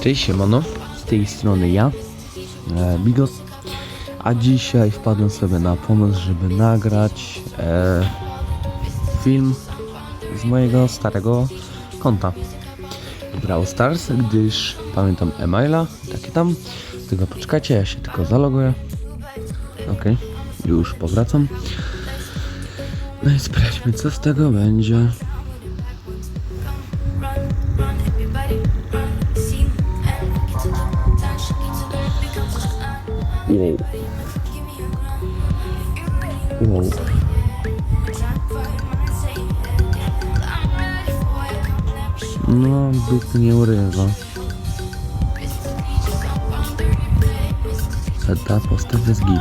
Cześć, siemano. Z tej strony ja, e, Bigos. A dzisiaj wpadłem sobie na pomysł, żeby nagrać e, film z mojego starego konta. Brawl Stars, gdyż pamiętam e-maila, takie tam. Tylko poczekajcie, ja się tylko zaloguję. Ok, już powracam. No i sprawdźmy, co z tego będzie. Wow. Wow. No, duch nie urywa. A ta postać jest git.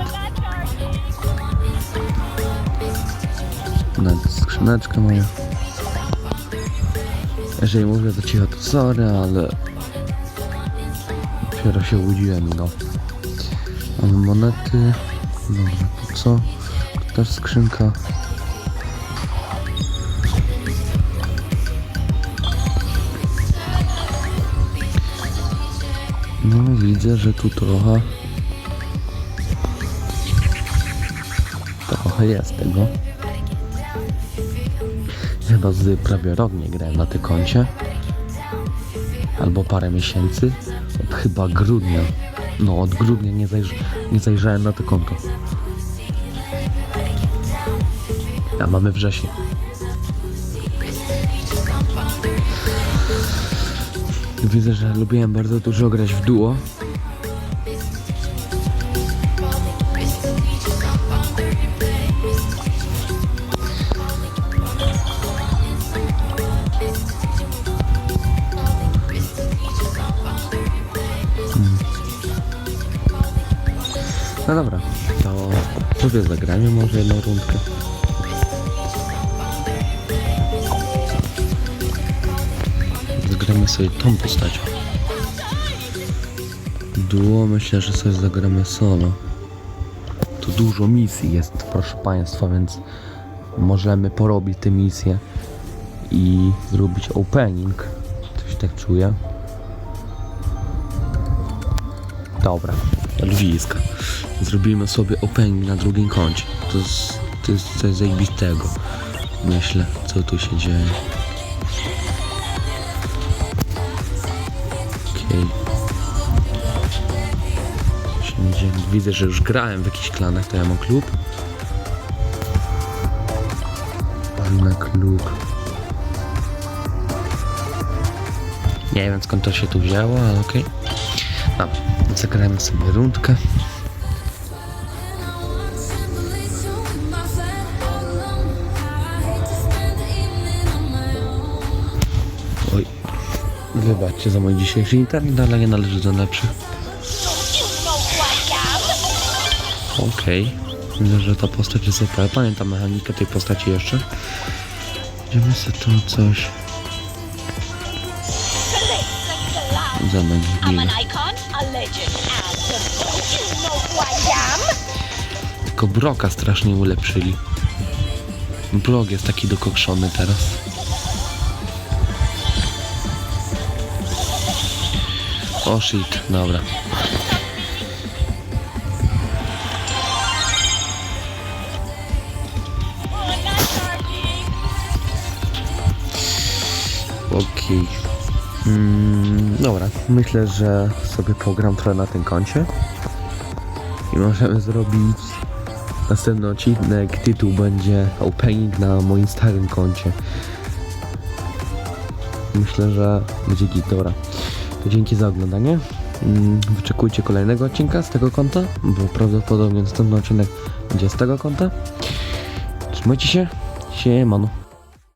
Nawet skrzyneczkę moja. Jeżeli mówię to cicho, to sorry, ale dopiero się łudziłem, no. Mamy monety. Dobra, to co? Tu też skrzynka. No, widzę, że tu trochę. Trochę jest tego. Chyba z prawie rok nie grałem na tym koncie. Albo parę miesięcy. Od chyba grudnia. No, od grudnia nie, zajrz nie zajrzałem na to konto. A mamy wrzesień. Widzę, że lubiłem bardzo dużo grać w duo. No dobra, to sobie zagrajmy może jedną rundkę. Zagramy sobie tą postacią. Duo myślę, że sobie zagramy solo. Tu dużo misji jest, proszę Państwa, więc możemy porobić te misje i zrobić opening. Coś tak czuję. Dobra, lwiska. Zrobimy sobie opening na drugim koncie. To jest, to jest coś zajebistego. Myślę, co tu się dzieje. Okej. Dzieje? Widzę, że już grałem w jakichś klanach, to ja mam klub. Palna klub. Nie wiem skąd to się tu wzięło, ale okej. Dobra, zagrajmy sobie rundkę. Wybaczcie za mój dzisiejszy internet, ale nie należy do lepszych. Okej, widzę, że ta postać jest OP. Pamiętam mechanikę tej postaci jeszcze. Będziemy sobie tu coś zadać I'm chwilę. an icon, a legend, and the you know who I am. Tylko Broka strasznie ulepszyli. Brok jest taki dokokszony teraz. O shit, dobra. Okej. Mm, dobra, myślę, że sobie pogram trochę na tym koncie. I możemy zrobić następny odcinek. Tytuł będzie opening na moim starym koncie. Myślę, że będzie git, dobra. To dzięki za oglądanie. Mm, Wyczekujcie kolejnego odcinka z tego konta, bo prawdopodobnie następny odcinek będzie z tego konta. Trzymajcie się. Siemano.